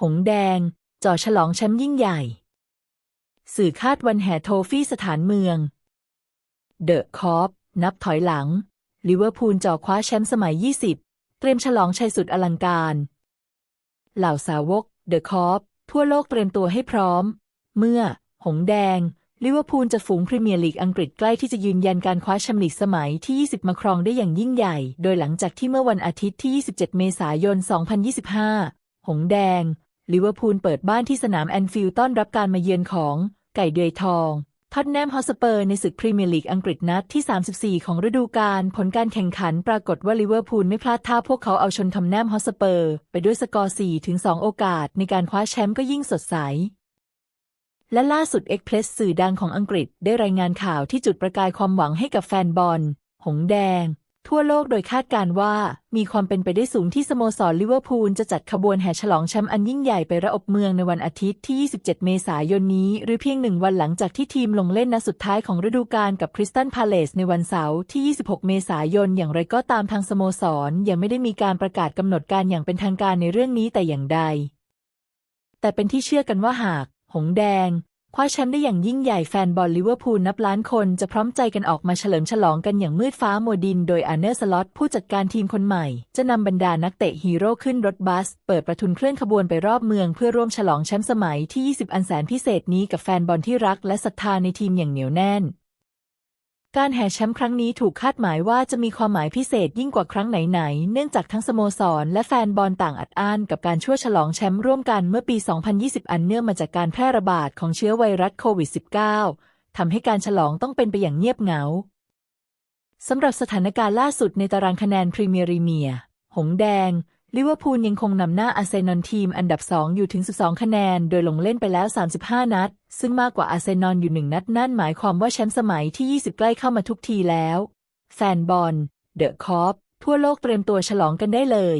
หงแดง จ่อฉลองแชมป์ยิ่งใหญ่ สื่อคาดวันแห่โทฟี่สถานเมือง เดอะคอปนับถอยหลัง ลิเวอร์พูลจ่อคว้าแชมป์สมัย 20 เตรียมฉลองชัยสุดอลังการ เหล่าสาวก เดอะคอปทั่วโลกเตรียมตัวให้พร้อม เมื่อ หงแดง ลิเวอร์พูลจะฝูงพรีเมียร์ลีกอังกฤษใกล้ที่จะยืนยันการคว้าแชมป์ลีกสมัยที่ 20 มาครองได้อย่างยิ่งใหญ่ โดยหลังจากที่เมื่อวันอาทิตย์ที่ 27 เมษายน 2025 หงแดง ลิเวอร์พูลเปิดบ้านที่สนามแอนฟิลด์ต้อนรับการมาเยือนของไก่เดือยทองท็อตแนมฮอสเปอร์ในศึกพรีเมียร์ลีกอังกฤษนัดที่ 34 ของฤดูกาลผลการแข่งขันปรากฏว่าลิเวอร์พูลไม่พลาดท่าพวกเขาเอาชนทำแนมฮอสเปอร์ไปด้วยสกอร์4-2โอกาสในการคว้าแชมป์ก็ยิ่งสดใส และล่าสุดเอ็กเพรสสื่อดังของอังกฤษได้รายงานข่าวที่จุดประกายความหวังให้กับแฟนบอล หงแดง ทั่วโลกโดยคาดการณ์ว่า มีความเป็นไปได้สูงที่สโมสรลิเวอร์พูลจะจัดขบวนแห่ฉลองแชมป์อันยิ่งใหญ่ไประอบเมืองในวันอาทิตย์ที่ 27 เมษายนนี้ หรือเพียงหนึ่งวันหลังจากที่ทีมลงเล่นนัดสุดท้ายของฤดูกาลกับคริสตันพาเลสในวันเสาร์ที่ 26 เมษายน อย่างไรก็ตามทางสโมสรยังไม่ได้มีการประกาศกำหนดการอย่างเป็นทางการในเรื่องนี้แต่อย่างใด แต่เป็นที่เชื่อกันว่าหาก หงแดง คว้าแชมป์ได้อย่างยิ่งใหญ่แฟนบอลลิเวอร์พูลนับล้านคนจะพร้อมใจกันออกมาเฉลิมฉลองกันอย่างมืดฟ้ามัวดิน โดยอาร์เนอร์สล็อตผู้จัดการทีมคนใหม่ จะนำบรรดานักเตะฮีโร่ขึ้นรถบัส เปิดประทุนเคลื่อนขบวนไปรอบเมืองเพื่อร่วมฉลองแชมป์สมัยที่ 20 อันแสนพิเศษนี้กับแฟนบอลที่รักและศรัทธาในทีมอย่างเหนียวแน่น การแห่แชมป์ครั้งนี้ถูกคาดหมายว่าจะมีความหมายพิเศษยิ่งกว่าครั้งไหนๆ เนื่องจากทั้งสโมสร และแฟนบอลต่างอัดอั้นกับการช่วยฉลองแชมป์ร่วมกันเมื่อปี 2020 อันเนื่องมาจากการแพร่ระบาดของเชื้อไวรัสโควิด -19 ทำให้การฉลองต้องเป็นไปอย่างเงียบเหงา สำหรับสถานการณ์ล่าสุดในตารางคะแนนพรีเมียร์ลีเมีย หงแดง ลิเวอร์พูลยังคงนำหน้าอาร์เซนอลทีมอันดับ 2 อยู่ถึง 12 คะแนน โดยลงเล่นไปแล้ว 35 นัด ซึ่งมากกว่าอาร์เซนอลอยู่หนึ่งนัด นั่นหมายความว่าแชมป์สมัยที่ 20 ใกล้เข้ามาทุกทีแล้ว แฟนบอล เดอะคอปทั่วโลกเตรียมตัวฉลองกันได้เลย